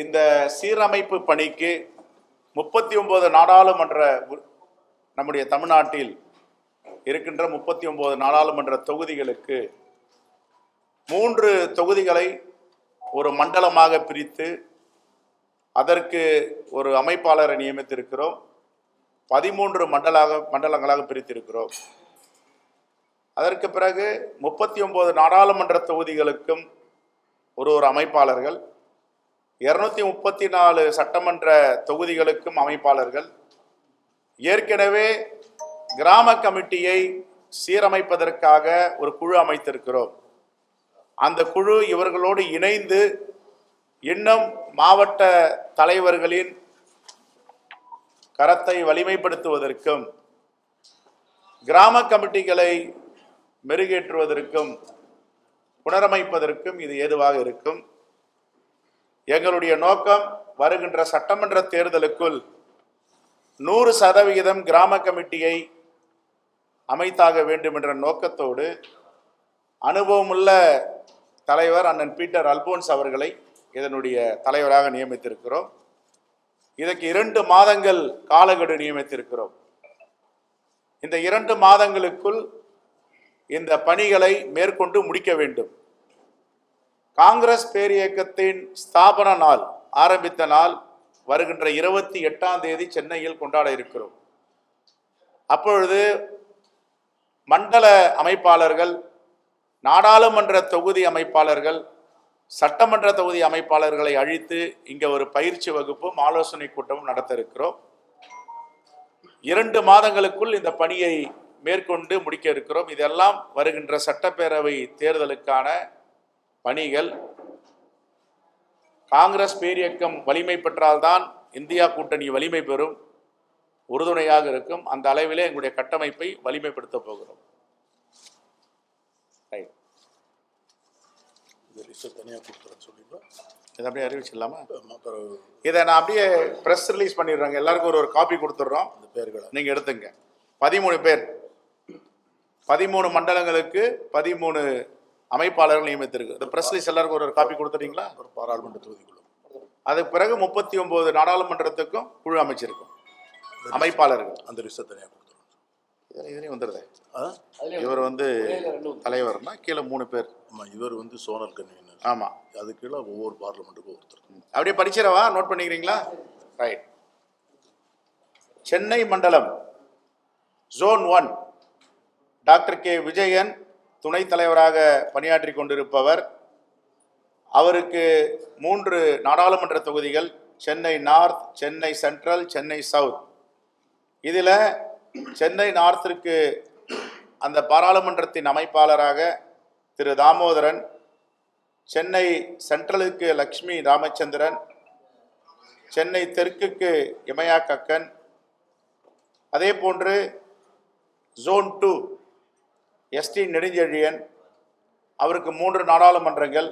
இந்த சீரமைப்பு பணிக்கு முப்பத்தி ஒன்பது நாடாளுமன்ற உ- நம்முடைய தமிழ்நாட்டில் இருக்கின்ற முப்பத்தி ஒன்பது நாடாளுமன்ற தொகுதிகளுக்கு மூன்று தொகுதிகளை ஒரு மண்டலமாக பிரித்து அதற்கு ஒரு அமைப்பாளரை நியமித்திருக்கிறோம். பதிமூன்று மண்டலாக மண்டலங்களாக பிரித்திருக்கிறோம். அதற்கு பிறகு முப்பத்தி ஒன்பது நாடாளுமன்ற தொகுதிகளுக்கும் ஒரு ஒரு அமைப்பாளர்கள் இருநூத்தி முப்பத்தி நாலு சட்டமன்ற தொகுதிகளுக்கும் அமைப்பாளர்கள் ஏற்கனவே கிராம கமிட்டியை சீரமைப்பதற்காக ஒரு குழு அமைத்திருக்கிறோம். அந்த குழு இவர்களோடு இணைந்து இன்னும் மாவட்ட தலைவர்களின் கரத்தை வலிமைப்படுத்துவதற்கும் கிராம கமிட்டிகளை மெருகேற்றுவதற்கும் புனரமைப்பதற்கும் இது ஏதுவாக இருக்கும். எங்களுடைய நோக்கம் வருகின்ற சட்டமன்ற தேர்தலுக்குள் நூறு சதவிகிதம் கிராம கமிட்டியை அமைத்தாக வேண்டும் என்ற நோக்கத்தோடு அனுபவமுள்ள தலைவர் அண்ணன் பீட்டர் அல்போன்ஸ் அவர்களை இதனுடைய தலைவராக நியமித்திருக்கிறோம். இதற்கு இரண்டு மாதங்கள் காலக்கெடு நியமித்திருக்கிறோம். இந்த இரண்டு மாதங்களுக்குள் இந்த பணிகளை மேற்கொண்டு முடிக்க வேண்டும். காங்கிரஸ் பேரியக்கத்தின் ஸ்தாபன நாள் ஆரம்பித்த நாள் வருகின்ற இருபத்தி எட்டாம் தேதி சென்னையில் கொண்டாட இருக்கிறோம். அப்பொழுது மண்டல அமைப்பாளர்கள் நாடாளுமன்ற தொகுதி அமைப்பாளர்கள் சட்டமன்ற தொகுதி அமைப்பாளர்களை அழித்து இங்கே ஒரு பயிற்சி வகுப்பும் ஆலோசனை கூட்டமும் நடத்த இருக்கிறோம் இரண்டு மாதங்களுக்குள் இந்த பணியை மேற்கொண்டு முடிக்க இருக்கிறோம். இதெல்லாம் வருகின்ற சட்டப்பேரவை தேர்தலுக்கான பணிகள் காங்கிரஸ் பேரியக்கம் வலிமை பெற்றால்தான் இந்தியா கூட்டணி வலிமை பெறும் உறுதுணையாக இருக்கும். அந்த அளவிலே எங்களுடைய கட்டமைப்பை வலிமைப்படுத்த போகிறோம். ரைட் இந்த இதை அப்படியே அறிவிச்சிடலாமா? இதை நான் அப்படியே ப்ரெஸ் ரிலீஸ் பண்ணிடுறேங்க. எல்லாருக்கும் ஒரு ஒரு காப்பி கொடுத்துட்றோம். அந்த பேர்களை. நீங்கள் எடுத்துங்க. பதிமூணு பேர். பதிமூணு மண்டலங்களுக்கு பதிமூணு அமைப்பாளர்கள் நியமித்திருக்கு. இந்த ப்ரெஸ் ரிலீஸ் எல்லாருக்கும் ஒரு ஒரு காப்பி கொடுத்துட்டீங்களா? ஒரு பாராளுமன்ற தொகுதிக்குள்ள அதுக்கு பிறகு முப்பத்தி ஒன்பது நாடாளுமன்றத்துக்கும் குழு அமைச்சிருக்கும் அமைப்பாளர்கள். அந்த லிஸ்ட்டை தனியாக கொடுத்துறோம் இதுல- இதுலயும் வந்துடுது இவர் வந்து தலைவர்னா கீழே மூணு பேர். ஆமாம் இவர் வந்து சோனல் கன்வீனர். ஆமாம் அது கீழே ஒவ்வொரு பார்லிமெண்ட்டுக்கும் ஒருத்தர். அப்படியே படிச்சிடவா? நோட் பண்ணிக்கிறீங்களா? ரைட் சென்னை மண்டலம் zone one doctor K. Vijayan துணைத் தலைவராக பணியாற்றி கொண்டிருப்பவர் அவருக்கு மூன்று நாடாளுமன்ற தொகுதிகள் Chennai north Chennai central Chennai south. இதில் சென்னை நார்த்திற்கு அந்த பாராளுமன்றத்தின் அமைப்பாளராக திரு தாமோதரன் சென்னை சென்ட்ரலுக்கு லக்ஷ்மி ராமச்சந்திரன் சென்னை தெற்குக்கு இமயா கக்கன் அதே போன்று ஜோன் டூ எஸ்டி நெடுஞ்செழியன் அவருக்கு மூன்று நாடாளுமன்றங்கள்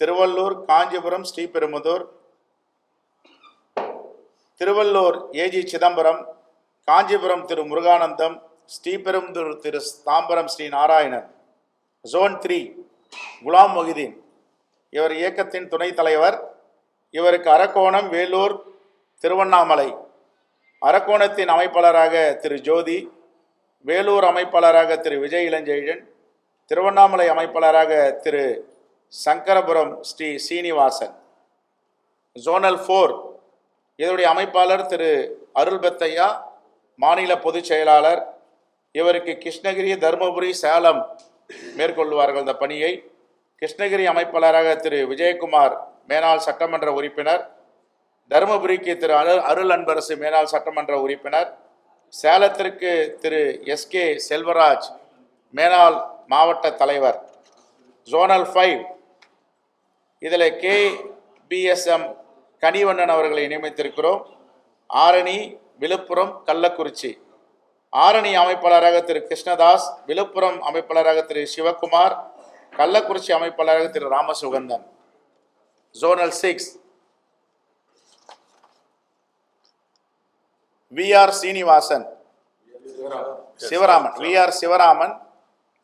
Tiruvallur Kanchipuram Sriperumbudur Tiruvallur A G Chidambaram Kanchipuram Thiru Muruganandam Sriperumbudur Thiru Tambaram Shri Narayanan. Zone three Ghulam Mohideen. இவர் இயக்கத்தின் துணைத் தலைவர். இவருக்கு அரக்கோணம் வேலூர் திருவண்ணாமலை. அரக்கோணத்தின் அமைப்பாளராக திரு ஜோதி. வேலூர் அமைப்பாளராக திரு விஜய் இளஞ்செழியன் திருவண்ணாமலை அமைப்பாளராக திரு சங்கரபுரம் ஸ்ரீ சீனிவாசன். ஜோனல் ஃபோர் இதனுடைய அமைப்பாளர் திரு அருள் பெத்தையா மாநில பொதுச் செயலாளர் இவருக்கு கிருஷ்ணகிரி தருமபுரி சேலம் மேற்கொள்வார்கள் இந்த பணியை. கிருஷ்ணகிரி அமைப்பாளராக திரு விஜயகுமார் மேனாள் சட்டமன்ற உறுப்பினர். தருமபுரிக்கு திரு அருள் அருள் அன்பரசு மேனாள் சட்டமன்ற உறுப்பினர். சேலத்திற்கு திரு எஸ்கே செல்வராஜ் மேனாள் மாவட்ட தலைவர். ஜோனல் ஃபைவ் இதில் K P S M Kanivannan அவர்களை நியமித்திருக்கிறோம். ஆரணி விழுப்புரம் கள்ளக்குறிச்சி. ஆரணி அமைப்பாளராக திரு கிருஷ்ணதாஸ் விழுப்புரம் அமைப்பாளராக Thiru Sivakumar Kallakurichi அமைப்பாளராக Thiru Ramasugandhan. Zonal six V R Srinivasan. Sivaraman. V R Sivaraman.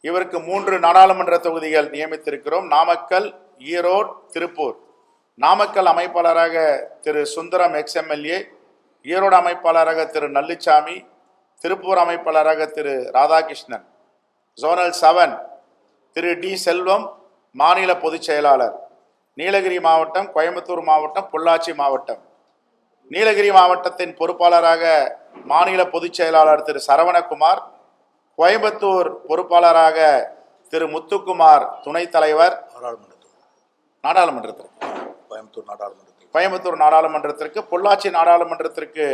இவருக்கு மூன்று நாடாளுமன்ற தொகுதிகள் நியமித்திருக்கிறோம். Namakkal Erode Tiruppur. Namakkal அமைப்பாளராக Thiru Sundaram ex M L A Erode அமைப்பாளராக Thiru Nalluchamy Tiruppur அமைப்பாளராக Thiru Radhakrishnan zonal seven Thiru T Selvam மாநில பொதுச் செயலாளர் நீலகிரி மாவட்டம் கோயம்புத்தூர் மாவட்டம் பொள்ளாச்சி மாவட்டம். நீலகிரி மாவட்டத்தின் பொறுப்பாளராக மாநில பொதுச் செயலாளர் திரு சரவணகுமார் கோயம்புத்தூர் பொறுப்பாளராக திரு முத்துக்குமார் துணைத் தலைவர் நாடாளுமன்றத்தில் நாடாளுமன்றத்திற்கு. கோயம்புத்தூர் நாடாளுமன்றத்தில் கோயம்புத்தூர் நாடாளுமன்றத்திற்கு பொள்ளாச்சி நாடாளுமன்றத்திற்கு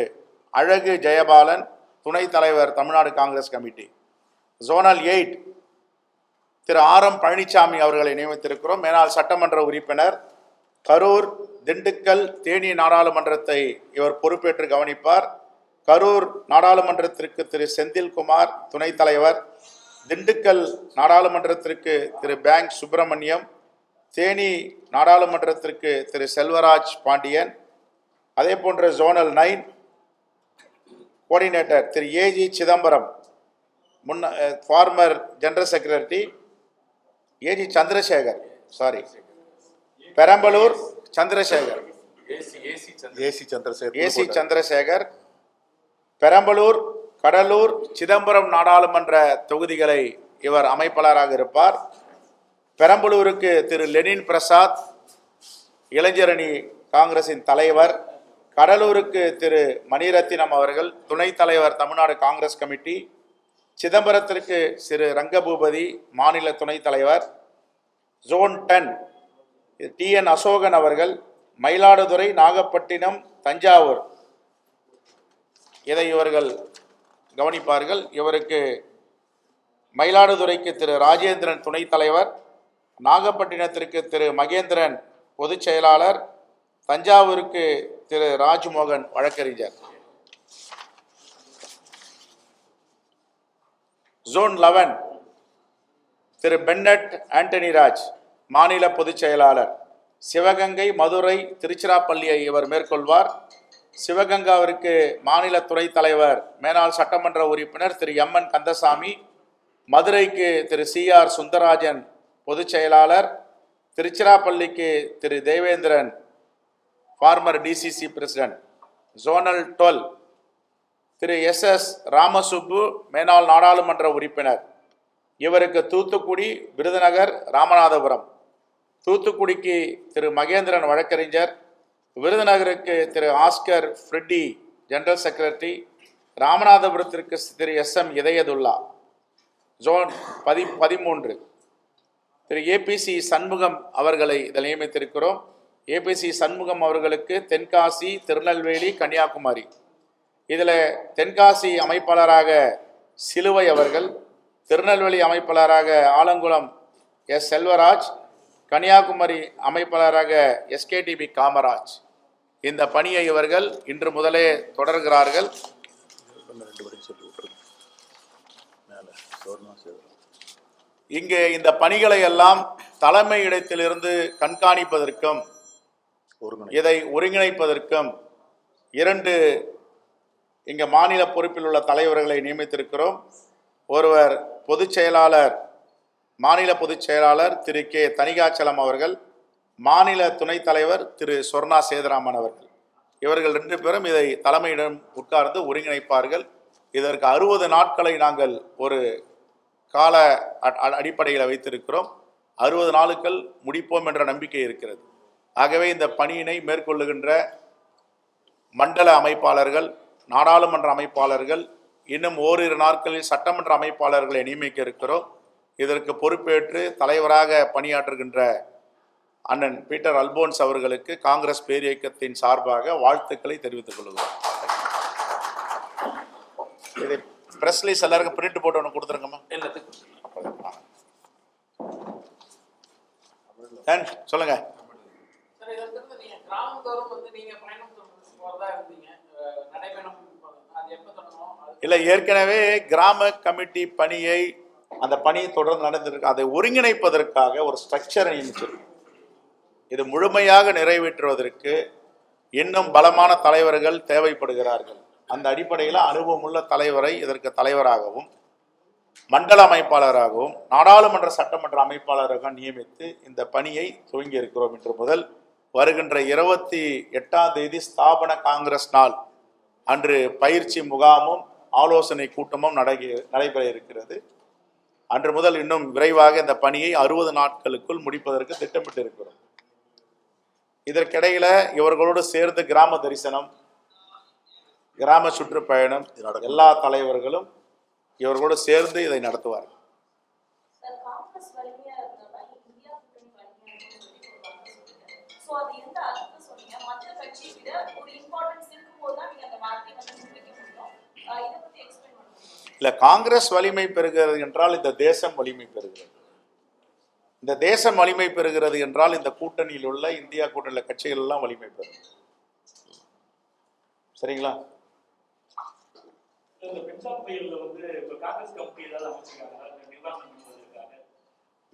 அழகு ஜெயபாலன் துணைத் தலைவர் Tamil Nadu Congress committee. Zonal eight Thiru R M Palanisamy அவர்களை நியமித்திருக்கிறோம். மேலாள் சட்டமன்ற உறுப்பினர் கரூர் திண்டுக்கல் தேனி நாடாளுமன்றத்தை இவர் பொறுப்பேற்று கவனிப்பார். கரூர் நாடாளுமன்றத்திற்கு திரு செந்தில்குமார் துணைத் தலைவர் திண்டுக்கல் நாடாளுமன்றத்திற்கு திரு பேங்க் சுப்பிரமணியம் தேனி நாடாளுமன்றத்திற்கு திரு செல்வராஜ் பாண்டியன் அதே போன்ற zonal nine coordinator Thiru AG Chidambaram முன்ன former general secretary AG Chandrasekar sorry Perambalur Chandrasekar. AC Chandrasekar AC Chandrasekar Perambalur Cuddalore Chidambaram நாடாளுமன்ற தொகுதிகளை இவர் அமைப்பாளராக இருப்பார். பெரம்பலூருக்கு திரு லெனின் பிரசாத் இளைஞரணி காங்கிரசின் தலைவர். கடலூருக்கு திரு மணிரத்தினம் அவர்கள் துணைத் தலைவர் தமிழ்நாடு காங்கிரஸ் கமிட்டி. சிதம்பரத்திற்கு திரு ரங்கபூபதி மாநில துணைத் தலைவர். Zone ten T. N. Asokan அவர்கள் மயிலாடுதுறை நாகப்பட்டினம் தஞ்சாவூர். இதை இவர்கள் கவனிப்பார்கள். இவருக்கு மயிலாடுதுறைக்கு திரு ராஜேந்திரன் துணைத் தலைவர் நாகப்பட்டினத்திற்கு திரு மகேந்திரன் பொதுச் செயலாளர் தஞ்சாவூருக்கு திரு ராஜ்மோகன் வழக்கறிஞர். Zone eleven Thiru Bennet Antony Raj. மாநில பொதுச் செயலாளர். சிவகங்கை மதுரை திருச்சிராப்பள்ளியை இவர் மேற்கொள்வார். சிவகங்காவிற்கு மாநில துறை தலைவர் மேனாள் சட்டமன்ற உறுப்பினர் திரு. எம். என். கந்தசாமி மதுரைக்கு திரு. சி. ஆர். சுந்தராஜன் பொதுச் செயலாளர் திருச்சிராப்பள்ளிக்கு Thiru. Devendran former DCC president. Zonal twelve Thiru. S. S. Ramasubbu மேனாள் நாடாளுமன்ற உறுப்பினர். இவருக்கு தூத்துக்குடி விருதுநகர் ராமநாதபுரம். தூத்துக்குடிக்கு திரு மகேந்திரன் வழக்கறிஞர் விருதுநகருக்கு Thiru Oscar Freddy general secretary ராமநாதபுரத்திற்கு Thiru S M Hidayatullah. Zone பதி பதிமூன்று. திரு ஏபிசி சண்முகம் அவர்களை இதில் நியமித்திருக்கிறோம். ஏபிசி சண்முகம் அவர்களுக்கு தென்காசி திருநெல்வேலி கன்னியாகுமரி. இதில் தென்காசி அமைப்பாளராக சிலுவை அவர்கள் திருநெல்வேலி அமைப்பாளராக Alangulam S Selvaraj Kanyakumari அமைப்பாளராக S K T P Kamaraj. இந்த பணியை இவர்கள் இன்று முதலே தொடர்கிறார்கள். ஒன்று சொல்லி மேலே இங்கே இந்த பணிகளை எல்லாம் தலைமை இடத்திலிருந்து கண்காணிப்பதற்கும் இதை ஒருங்கிணைப்பதற்கும் இரண்டு இங்கே மாநில பொறுப்பில் உள்ள தலைவர்களை நியமித்திருக்கிறோம். ஒருவர் பொதுச் செயலாளர் மாநில பொதுச் செயலாளர் திரு கே. தனிகாச்சலம் அவர்கள் மாநில துணைத் தலைவர் திரு சொர்ணா சேதராமன் அவர்கள். இவர்கள் ரெண்டு பேரும் இதை தலைமையிடம் உட்கார்ந்து ஒருங்கிணைப்பார்கள். இதற்கு அறுபது நாட்களை நாங்கள் ஒரு கால அடிப்படையில் வைத்திருக்கிறோம். அறுபது நாளுக்கள் முடிப்போம் என்ற நம்பிக்கை இருக்கிறது. ஆகவே இந்த பணியினை மேற்கொள்ளுகின்ற மண்டல அமைப்பாளர்கள் நாடாளுமன்ற அமைப்பாளர்கள் இன்னும் ஓரிரு நாட்களில் சட்டமன்ற அமைப்பாளர்களை நியமிக்க இருக்கிறோம். இதற்கு பொறுப்பேற்று தலைவராக பணியாற்றுகின்ற அண்ணன் பீட்டர் அல்போன்ஸ் அவர்களுக்கு காங்கிரஸ் பேரியக்கத்தின் சார்பாக வாழ்த்துக்களை தெரிவித்துக் கொள்கிறோம். இதை பிரஸ்லீஸ் எல்லாருக்கும் பிரிண்ட் போட்டு ஒன்று கொடுத்துருங்கம்மா. சொல்லுங்க. இல்லை ஏற்கனவே கிராம கமிட்டி பணியை அந்த பணி தொடர்ந்து நடந்திருக்கு. அதை ஒருங்கிணைப்பதற்காக ஒரு ஸ்ட்ரக்சரை நியமிச்சிருக்கு இது முழுமையாக நிறைவேற்றுவதற்கு இன்னும் பலமான தலைவர்கள் தேவைப்படுகிறார்கள். அந்த அடிப்படையில் அனுபவமுள்ள தலைவரை இதற்கு தலைவராகவும் மண்டல அமைப்பாளராகவும் நாடாளுமன்ற சட்டமன்ற அமைப்பாளராக நியமித்து இந்த பணியை துவங்கி இருக்கிறோம் இன்று முதல். வருகின்ற இருபத்தி எட்டாம் தேதி ஸ்தாபன காங்கிரஸ் நாள். அன்று பயிற்சி முகாமும் ஆலோசனை கூட்டமும் நடை- நடைபெற இருக்கிறது. அன்று முதல் இன்னும் விரைவாக இந்த பணியை அறுபது நாட்களுக்குள் முடிப்பதற்கு திட்டமிட்டு இருக்கிறோம் இதற்கிடையில இவர்களோடு சேர்ந்து கிராம தரிசனம் கிராம சுற்றுப்பயணம் எல்லா தலைவர்களும் இவர்களோடு சேர்ந்து இதை நடத்துவார்கள். ஒரு நீங்க அந்த வார்த்தையை வந்து முடியும் பத்தி explain பண்ண முடியுமா? இல்ல காங்கிரஸ் வலிமை பெறுகிறது என்றால் இந்த தேசம் வலிமை பெறுகிறது. இந்த தேசம் வலிமை பெறுகிறது என்றால் இந்த கூட்டணியில் உள்ள இந்தியா கூட்டணியில் கட்சிகள் எல்லாம் வலிமை பெறும். சரிங்களா?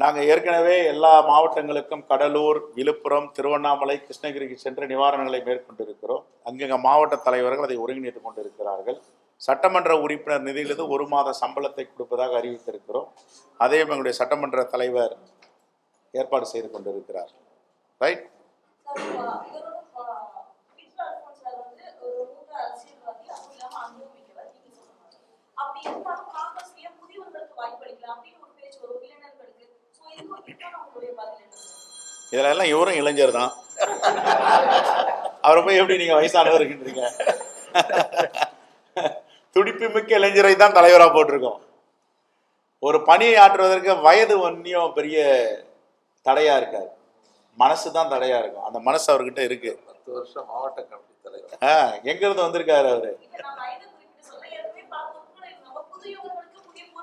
நாங்கள் ஏற்கனவே எல்லா மாவட்டங்களுக்கும் கடலூர் விழுப்புரம் திருவண்ணாமலை கிருஷ்ணகிரிக்கு சென்று நிவாரணங்களை மேற்கொண்டிருக்கிறோம். அங்கங்க மாவட்ட தலைவர்கள் அதை ஒருங்கிணைத்துக் கொண்டிருக்கிறார்கள். சட்டமன்ற உறுப்பினர் நிதியிலிருந்து ஒரு மாத சம்பளத்தை கொடுப்பதாக அறிவித்திருக்கிறோம். அதே எங்களுடைய சட்டமன்ற தலைவர் ஏற்பாடு செய்து கொண்டிருக்கிறார். ரைட் இதுல எல்லாம் இவரும் இளைஞர் தான். அவரை போய் எப்படி நீங்க வயசானவர் வயசானவருக்குன்றீங்க இருக்கின்றீங்க துடிப்பு மிக்க இளைஞரை தான் தலைவரா போட்டிருக்கோம். ஒரு பணியை ஆற்றுவதற்கு வயது ஒன்றியும் பெரிய தடையா இருக்காது. மனசு தான் தடையா இருக்கும். அந்த மனசு அவர்கிட்ட இருக்கு. பத்து வருஷம் மாவட்ட கமிட்டி தலைவர். ஆ, எங்க இருந்து வந்திருக்காரு அவரு?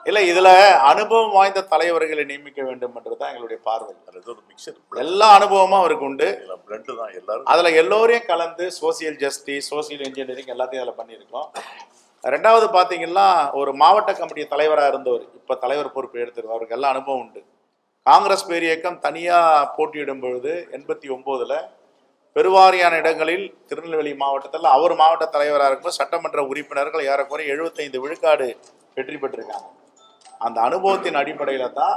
இல்ல இதுல அனுபவம் வாய்ந்த தலைவர்களை நியமிக்க வேண்டும் என்றுதான் எங்களுடைய பார்வை. அது ஏதோ ஒரு மிக்சர் எல்லா அனுபவமும் அவருக்கு உண்டு. பிளண்ட் தான் எல்லாரும். அதுல எல்லோரையும் கலந்து சோசியல் ஜஸ்டிஸ் சோசியல் இன்ஜினியரிங் எல்லாத்தையும் அதில் பண்ணியிருக்கோம். ரெண்டாவது பார்த்தீங்கன்னா ஒரு மாவட்ட கமிட்டி தலைவராக இருந்தவர். இப்போ தலைவர் பொறுப்பு எடுத்துருவார் அவருக்கு எல்லாம் அனுபவம் உண்டு. காங்கிரஸ் பேரியக்கம் தனியாக போட்டியிடும் பொழுது எண்பத்தி ஒம்போதில் பெருவாரியான இடங்களில் திருநெல்வேலி மாவட்டத்தில் அவர் மாவட்ட தலைவராக இருக்கும்போது சட்டமன்ற உறுப்பினர்கள் ஏறக்குறைய எழுபத்தைந்து விழுக்காடு வெற்றி பெற்றிருக்காங்க. அந்த அனுபவத்தின் அடிப்படையில் தான்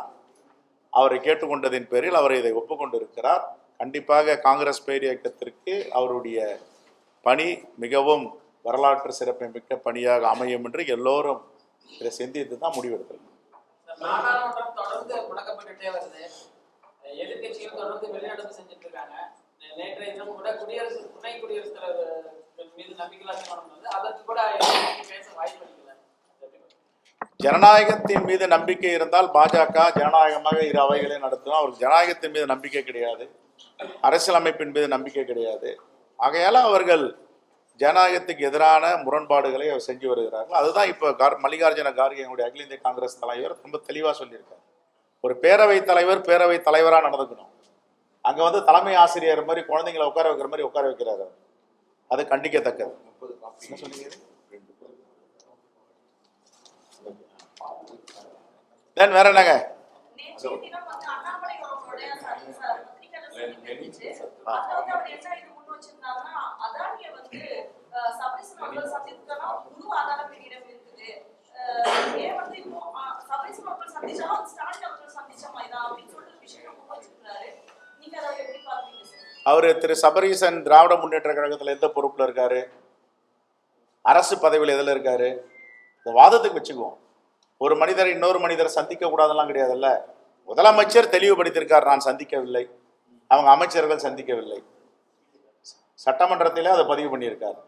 அவரை கேட்டுக்கொண்டதின் பேரில் அவர் இதை ஒப்புக்கொண்டிருக்கிறார். கண்டிப்பாக காங்கிரஸ் பேரியக்கத்திற்கு அவருடைய பணி மிகவும் வரலாற்று சிறப்பு மிக்க பணியாக அமையும் என்று எல்லோரும் இதை சிந்தித்து தான் முடிவெடுத்திருக்கோம்? ஜனநாயகத்தின் மீது நம்பிக்கை இருந்தால் பாஜக ஜனநாயகமாக இரு அவைகளை நடத்தும் அவருக்கு ஜனநாயகத்தின் மீது நம்பிக்கை கிடையாது. அரசியலமைப்பின் மீது நம்பிக்கை கிடையாது. ஆகையால அவர்கள் ஜனநாயகத்துக்கு எதிரான முரண்பாடுகளை அவர் செஞ்சு வருகிறார்கள். அதுதான் இப்போ கார் மல்லிகார்ஜுன கார்கே எங்களுடைய அகில இந்திய காங்கிரஸ் தலைவர் ரொம்ப தெளிவாக சொல்லியிருக்காரு. ஒரு பேரவைத் தலைவர் பேரவைத் தலைவராக நடந்துக்கணும். அங்கே வந்து தலைமை ஆசிரியர் மாதிரி குழந்தைங்களை உட்கார வைக்கிற மாதிரி உட்கார வைக்கிறாரு அவர். அது கண்டிக்கத்தக்கது. தென் வேற என்னங்க வந்து அண்ணாமலை அவர்களுடைய ச- ச- பத்திரிகையாளர் சந்திப்பு இருந்துச்சு. அதுல வந்து அவர் என்ன இது முன் வச்சிருந்தாருன்னா, அதானியை வந்து, அஹ், சபரீசன் அவர்கள் சந்தித்ததுக்கான முழு ஆதாரம் என்னிடம் இருக்குது. அஹ், ஏன் வந்து இப்போ, அஹ், சபரீசன் அவர்கள் சந்திச்சாலும் ஸ்டாலின் அவர்கள் சந்திச்ச மாதிரிதான் அப்படின்னு சொல்லிட்டு ஒரு விஷயம் முன் வச்சிருக்கிறாரு. நீங்க அதை எப்படி பாக்குறீங்க சார்? அவர் திரு சபரீசன் திராவிட முன்னேற்ற கழகத்தில் எந்த பொறுப்பில் இருக்கார்? அரசு பதவியில் எதில் இருக்கார்? இந்த வாதத்துக்கு வச்சுக்குவோம். ஒரு மனிதர் இன்னொரு மனிதரை சந்திக்க கூடாதெல்லாம் கிடையாதுல்ல. முதலமைச்சர் தெளிவுபடுத்தியிருக்கார். நான் சந்திக்கவில்லை. அவங்க அமைச்சர்கள் சந்திக்கவில்லை. சட்டமன்றத்திலே அதை பதிவு பண்ணியிருக்கார்.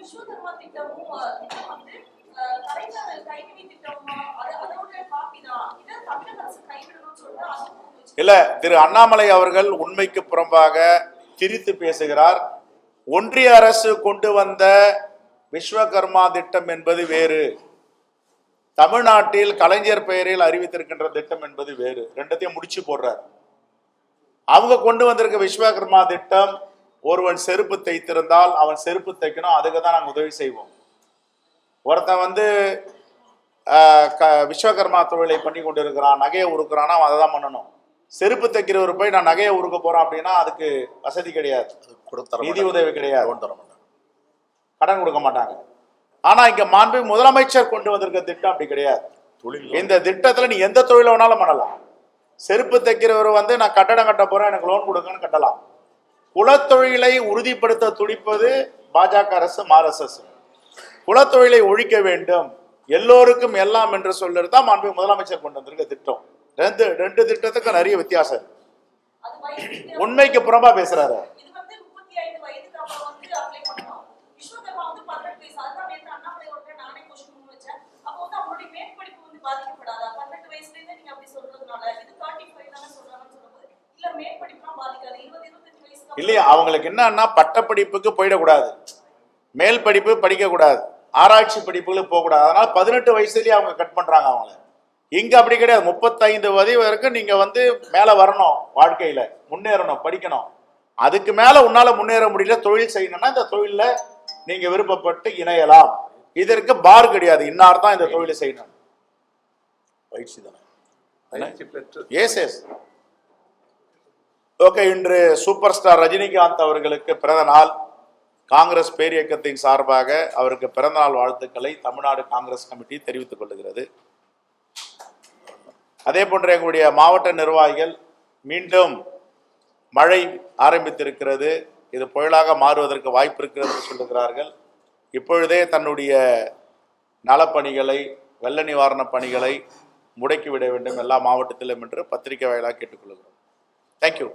விஸ்வகர்மா திட்டமும் திட்டம் வந்து கலைஞர் கைவினை அதோட காப்பி தான் இதை தமிழக அரசு கைவிடணும்னு சொல்லிட்டு இல்ல திரு அண்ணாமலை அவர்கள் உண்மைக்கு புறம்பாக திரித்து பேசுகிறார். ஒன்றிய அரசு கொண்டு வந்த விஸ்வகர்மா திட்டம் என்பது வேறு. தமிழ்நாட்டில் கலைஞர் பெயரில் அறிவித்திருக்கின்ற திட்டம் என்பது வேறு. ரெண்டத்தையும் முடிச்சு போடுறார். அவங்க கொண்டு வந்திருக்க விஸ்வகர்மா திட்டம் ஒருவன் செருப்பு தைத்திருந்தால் அவன் செருப்பு தைக்கணும் அதுக்கு தான் நாங்கள் உதவி செய்வோம். ஒருத்தன் வந்து க விஸ்வகர்மா தொழிலை பண்ணி கொண்டு இருக்கிறான் நகையை உருக்குறான்னா அவன் அதை தான் பண்ணணும். செருப்பு தைக்கிறவர் போய் நான் நகையை உருக்க போறேன் அப்படின்னா அதுக்கு வசதி கிடையாது. நிதி உதவி கிடையாது. கடன் கொடுக்க மாட்டாங்க. ஆனா இங்க மாண்பு முதலமைச்சர் கொண்டு வந்திருக்க திட்டம் அப்படி கிடையாது. தொழில் இந்த திட்டத்துல நீ எந்த தொழில வேணாலும் பண்ணலாம். செருப்பு தைக்கிறவர் வந்து நான் கட்டடம் கட்ட போறேன் எனக்கு லோன் கொடுங்கன்னு கட்டலாம். குலத்தொழிலை உறுதிப்படுத்த துடிப்பது பாஜக அரசு ஆர்எஸ்எஸ் குலத்தொழிலை ஒழிக்க வேண்டும். எல்லோருக்கும் எல்லாம் என்று சொல்றது தான் மாண்பு முதலமைச்சர் கொண்டு வந்திருக்க திட்டம். ரெண்டு ரெண்டு திட்டத்துக்கும் நிறைய வித்தியாசம். உண்மைக்கு புறம்பா பேசுறாரு. பதிக்கப்படாதா வந்து பதினெட்டு வயசுல இருந்து நீங்க அப்படி சொல்றதுனால. இல்லையா? அவங்களுக்கு என்னன்னா பட்டப்படிப்புக்கு போயிடக்கூடாது. மேல் படிப்பு படிக்கக்கூடாது. ஆராய்ச்சி படிப்புகளுக்கு போகக்கூடாது. அதனால பதினெட்டு வயசுலயே அவங்க கட் பண்றாங்க அவங்கள. இங்க அப்படி கிடையாது. முப்பத்தைந்து வயது வரைக்கும் நீங்க வந்து மேல வரணும் வாழ்க்கையில. முன்னேறணும் படிக்கணும். அதுக்கு மேல உன்னால முன்னேற முடியல தொழில் செய்யணும்னா இந்த தொழில்ல நீங்க விருப்பப்பட்டு இணையலாம். இதற்கு பார் கிடையாது. இன்னார் தான் இந்த தொழிலை செய்யணும். பயிற்சி தானே? பயிற்சி பெற்று எஸ் எஸ் ஓகே இன்று சூப்பர் ஸ்டார் ரஜினிகாந்த் அவர்களுக்கு பிறந்த நாள். காங்கிரஸ் பேரியக்கத்தின் சார்பாக அவருக்கு பிறந்தநாள் வாழ்த்துக்களை தமிழ்நாடு காங்கிரஸ் கமிட்டி தெரிவித்துக் கொள்கிறது. அதே போன்று எங்களுடைய மாவட்ட நிர்வாகிகள் மீண்டும் மழை ஆரம்பித்திருக்கிறது. இது புயலாக மாறுவதற்கு வாய்ப்பு இருக்கிறது என்று சொல்லுகிறார்கள். இப்பொழுதே தன்னுடைய நலப்பணிகளை வெள்ள நிவாரண பணிகளை முடக்கிவிட வேண்டும். எல்லா மாவட்டத்திலும் என்று பத்திரிகை வாயிலாக கேட்டுக்கொள்கிறோம் தேங்க்யூ